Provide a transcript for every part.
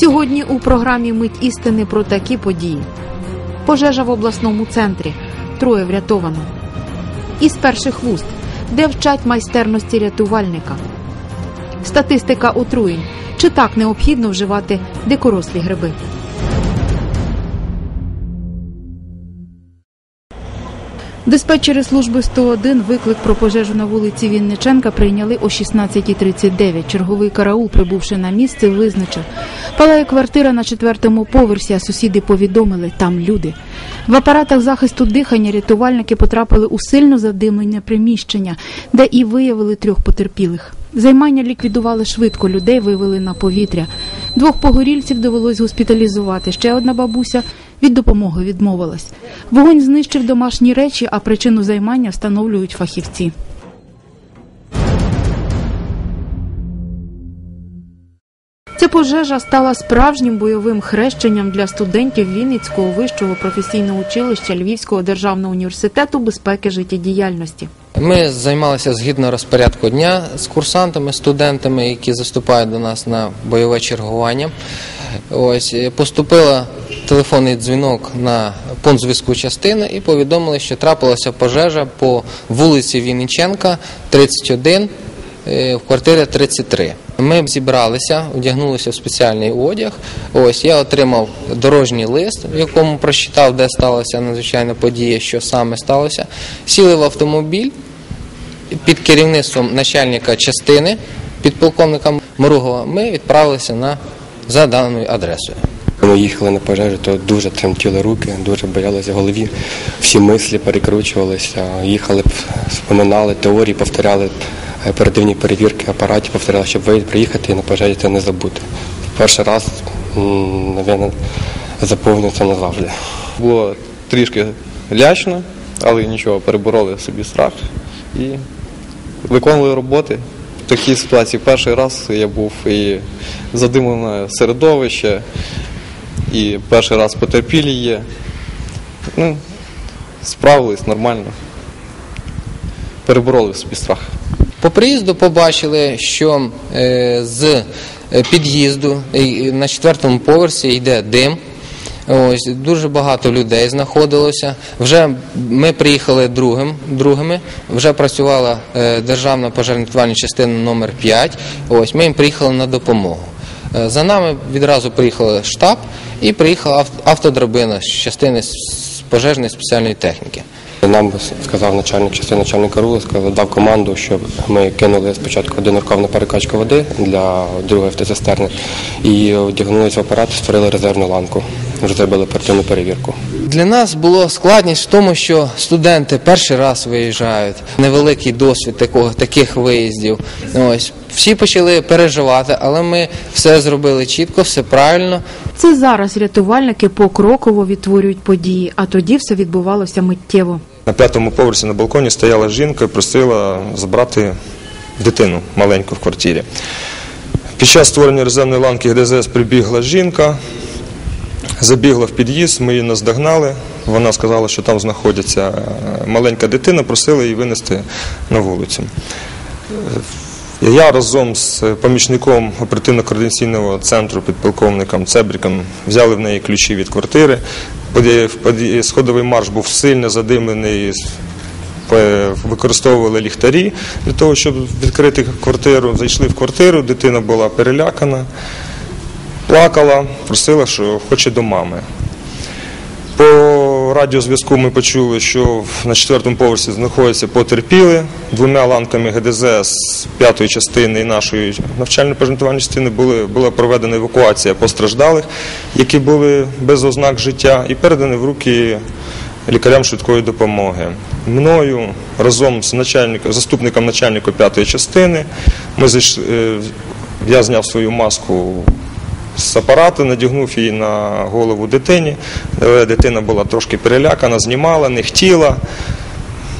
Сьогодні у програмі Мить істини про такі події. Пожежа в обласному центрі. Троє врятовано. Із перших вуст, де вчать майстерності рятувальника. Статистика отруєнь. Чи так необхідно вживати дикорослі гриби? Диспетчери служби 101 виклик про пожежу на вулиці Вінниченка прийняли о 16.39. Черговий караул, прибувши на місце, визначив. Палає квартира на четвертому поверсі, а сусіди повідомили, там люди. В апаратах захисту дихання рятувальники потрапили у сильно задимлене приміщення, де і виявили трьох потерпілих. Займання ліквідували швидко, людей вивели на повітря. Двох погорільців довелось госпіталізувати. Ще одна бабуся від допомоги відмовилась. Вогонь знищив домашні речі, а причину займання встановлюють фахівці. Ця пожежа стала справжнім бойовим хрещенням для студентів Вінницького вищого професійного училища Львівського державного університету безпеки життєдіяльності. Ми займалися згідно розпорядку дня з курсантами, студентами, які заступають до нас на бойове чергування. Ось поступила телефонний дзвінок на пункт зв'язку частини і повідомили, що трапилася пожежа по вулиці Вінниченка, 31, е, в квартирі 33. Ми зібралися, одягнулися в спеціальний одяг. Ось я отримав дорожній лист, в якому прочитав, де сталася надзвичайна подія, що саме сталося. Сіли в автомобіль під керівництвом начальника частини, підполковника Моругова. Ми відправилися на за даною адресою. Ми їхали на пожежу, то дуже тремтіли руки, дуже боялися голові. Всі мислі перекручувалися, їхали, споминали теорії, повторяли оперативні перевірки апаратів, повторяли, щоб ви приїхати і на пожежі це не забути. Перший раз, мабуть, заповнюється назавжди. Було трішки лячно, але нічого, перебороли собі страх і виконували роботи. В такій ситуації перший раз я був і задимлене середовище, і перший раз потерпілі є. Ну, Справились нормально. Перебороли собі страх. По приїзду побачили, що е, з під'їзду е, на четвертому поверсі йде дим. Ось дуже багато людей знаходилося. Вже ми приїхали другим, другими. Вже працювала е, державна пожежно-рятувальна частина номер 5 Ось ми їм приїхали на допомогу. Е, за нами відразу приїхав штаб і приїхала автодрабина з частини пожежної спеціальної техніки. Нам сказав начальник частини начальник РУ, сказав, дав команду, щоб ми кинули спочатку один рукав перекачку води для другої автоцистерни і одягнулися в апарат, створили резервну ланку. Вже зробили оперативну перевірку. Для нас було складність в тому, що студенти перший раз виїжджають, невеликий досвід такого, таких виїздів. Ось всі почали переживати, але ми все зробили чітко, все правильно. Це зараз рятувальники покроково відтворюють події, а тоді все відбувалося миттєво. На п'ятому поверсі на балконі стояла жінка і просила забрати дитину маленьку в квартирі. Під час створення резервної ланки ГДЗС прибігла жінка, забігла в під'їзд, ми її наздогнали. Вона сказала, що там знаходиться маленька дитина, просила її винести на вулицю. Я разом з помічником оперативно-координаційного центру підполковником Цебріком взяли в неї ключі від квартири. Сходовий марш був сильно задимлений, використовували ліхтарі для того, щоб відкрити квартиру. Зайшли в квартиру, дитина була перелякана, плакала, просила, що хоче до мами. По радіозв'язку ми почули, що на четвертому поверсі знаходяться потерпіли. Двома ланками ГДЗ з п'ятої частини і нашої навчально-пожентувальної частини були, була проведена евакуація постраждалих, які були без ознак життя, і передані в руки лікарям швидкої допомоги. Мною разом з начальником, заступником начальника п'ятої частини ми зайшли, я зняв свою маску з апарату, надягнув її на голову дитині. Дитина була трошки перелякана, знімала, не хотіла.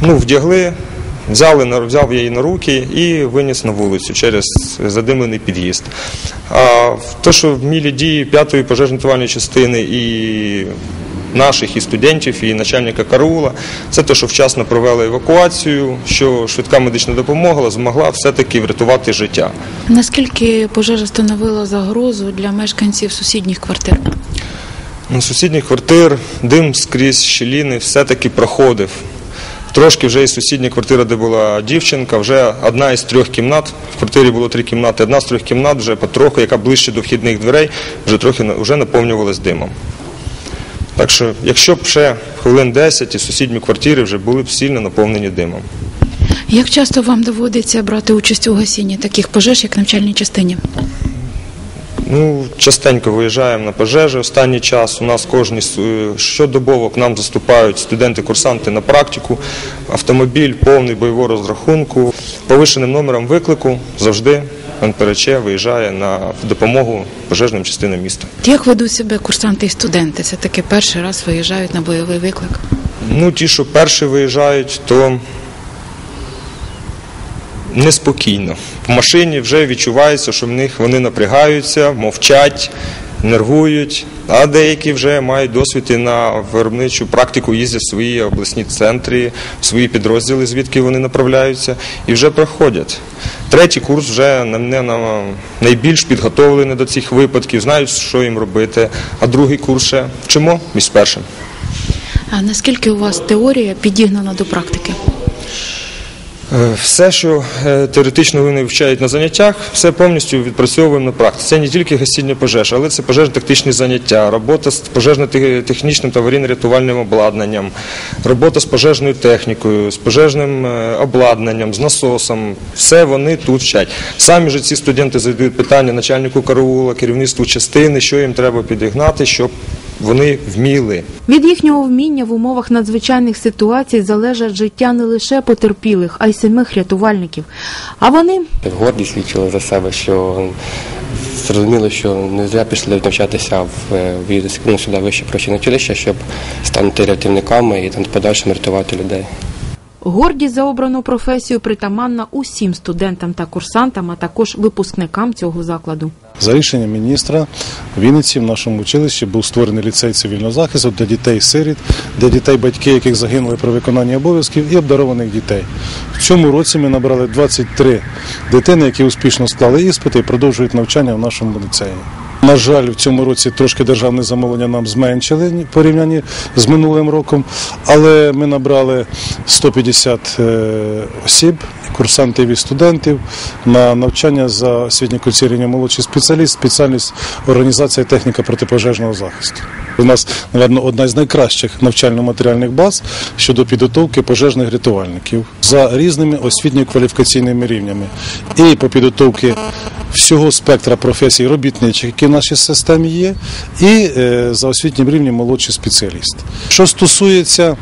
Ну, вдягли, взяли, взяв її на руки і виніс на вулицю через задимлений під'їзд. А те, що мілі дії п'ятої пожежно-рятувальної частини і наших і студентів, і начальника караула. Це те, що вчасно провели евакуацію, що швидка медична допомога змогла все-таки врятувати життя. Наскільки пожежа становила загрозу для мешканців сусідніх квартир? Ну, сусідніх квартир дим скрізь щіліни все-таки проходив. Трошки вже і сусідня квартира, де була дівчинка, вже одна із трьох кімнат. В квартирі було три кімнати. Одна з трьох кімнат вже потроху, яка ближче до вхідних дверей, вже трохи на- вже наповнювалась димом. Так що, якщо б ще хвилин 10 і сусідні квартири вже були б сильно наповнені димом. Як часто вам доводиться брати участь у гасінні таких пожеж, як в навчальній частині? Ну, частенько виїжджаємо на пожежі. Останній час у нас кожні е, щодобово к нам заступають студенти-курсанти на практику. Автомобіль повний бойового розрахунку. Повишеним номером виклику завжди НПРЧ виїжджає на допомогу пожежним частинам міста. Як ведуть себе курсанти і студенти? Це таки перший раз виїжджають на бойовий виклик. Ну, ті, що перші виїжджають, то неспокійно. В машині вже відчувається, що в них вони напрягаються, мовчать, нервують, а деякі вже мають досвід і на виробничу практику їздять в свої обласні центри, в свої підрозділи, звідки вони направляються, і вже проходять. Третій курс вже на мене на найбільш підготовлений до цих випадків, знають, що їм робити. А другий курс ще вчимо між першим. А наскільки у вас теорія підігнана до практики? Е, Все, що е, теоретично вони вивчають на заняттях, все повністю відпрацьовуємо на практиці. Це не тільки гасіння пожеж, але це пожежно-тактичні заняття, робота з пожежно-технічним та аварійно-рятувальним обладнанням, робота з пожежною технікою, з пожежним е, обладнанням, з насосом. Все вони тут вчать. Самі ж ці студенти задають питання начальнику караула, керівництву частини, що їм треба підігнати, щоб вони вміли. Від їхнього вміння в умовах надзвичайних ситуацій залежить життя не лише потерпілих, а й самих рятувальників. А вони гордість відчули за себе, що зрозуміло, що не зря пішли навчатися в, е, ну, сюди вище професійне училище, щоб стати рятівниками і там подальшим рятувати людей. Гордість за обрану професію притаманна усім студентам та курсантам, а також випускникам цього закладу. За рішенням міністра Вінниці в нашому училищі був створений ліцей цивільного захисту для дітей-сиріт, для дітей, батьки, яких загинули при виконанні обов'язків, і обдарованих дітей. В цьому році ми набрали 23 дитини, які успішно склали іспити і продовжують навчання в нашому ліцеї. На жаль, в цьому році трошки державне замовлення нам зменшили в порівнянні з минулим роком, але ми набрали 150 е, осіб, курсантів і студентів на навчання за освітньо рівня молодший спеціаліст, спеціальність організація техніка протипожежного захисту. У нас, напевно, одна з найкращих навчально-матеріальних баз щодо підготовки пожежних рятувальників за різними освітньо-кваліфікаційними рівнями. І по підготовці всього спектра професій робітничих, які в нашій системі є, і е, за освітнім рівнем молодший спеціаліст. Що стосується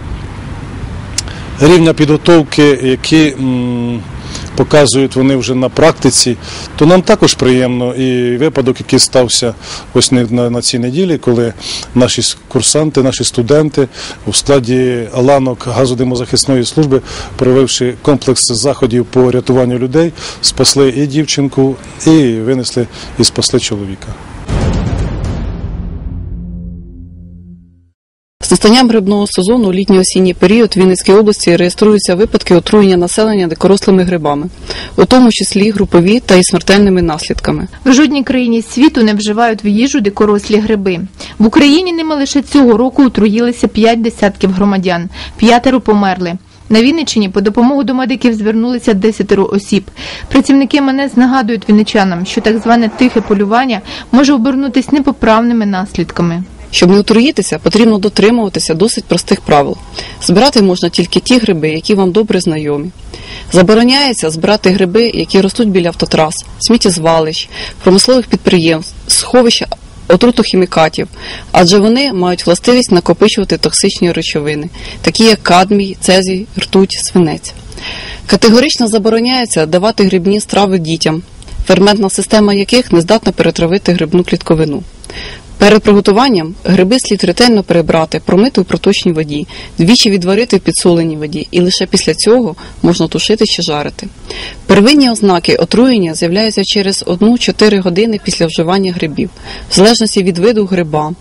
рівня підготовки, які м, показують вони вже на практиці, то нам також приємно. І випадок, який стався ось на цій неділі, коли наші курсанти, наші студенти у складі ланок газодимозахисної служби, провівши комплекс заходів по рятуванню людей, спасли і дівчинку, і винесли і спасли чоловіка. З настанням грибного сезону у літньо-осінній період в Вінницькій області реєструються випадки отруєння населення дикорослими грибами, у тому числі групові та із смертельними наслідками. В жодній країні світу не вживають в їжу дикорослі гриби. В Україні ними лише цього року отруїлися п'ять десятків громадян, п'ятеро померли. На Вінниччині по допомогу до медиків звернулися десятеро осіб. Працівники МНС нагадують вінничанам, що так зване тихе полювання може обернутися непоправними наслідками. Щоб не отруїтися, потрібно дотримуватися досить простих правил. Збирати можна тільки ті гриби, які вам добре знайомі. Забороняється збирати гриби, які ростуть біля автотрас, сміттєзвалищ, промислових підприємств, сховища отрутохімікатів, адже вони мають властивість накопичувати токсичні речовини, такі як кадмій, цезій, ртуть, свинець. Категорично забороняється давати грибні страви дітям, ферментна система яких не здатна перетравити грибну клітковину. Перед приготуванням гриби слід ретельно перебрати, промити у проточній воді, двічі відварити в підсоленій воді, і лише після цього можна тушити чи жарити. Первинні ознаки отруєння з'являються через 1-4 години після вживання грибів, в залежності від виду гриба,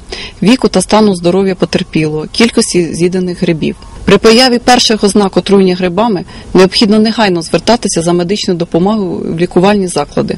віку та стану здоров'я потерпілого, кількості з'їдених грибів. При появі перших ознак отруєння грибами необхідно негайно звертатися за медичною допомогою в лікувальні заклади.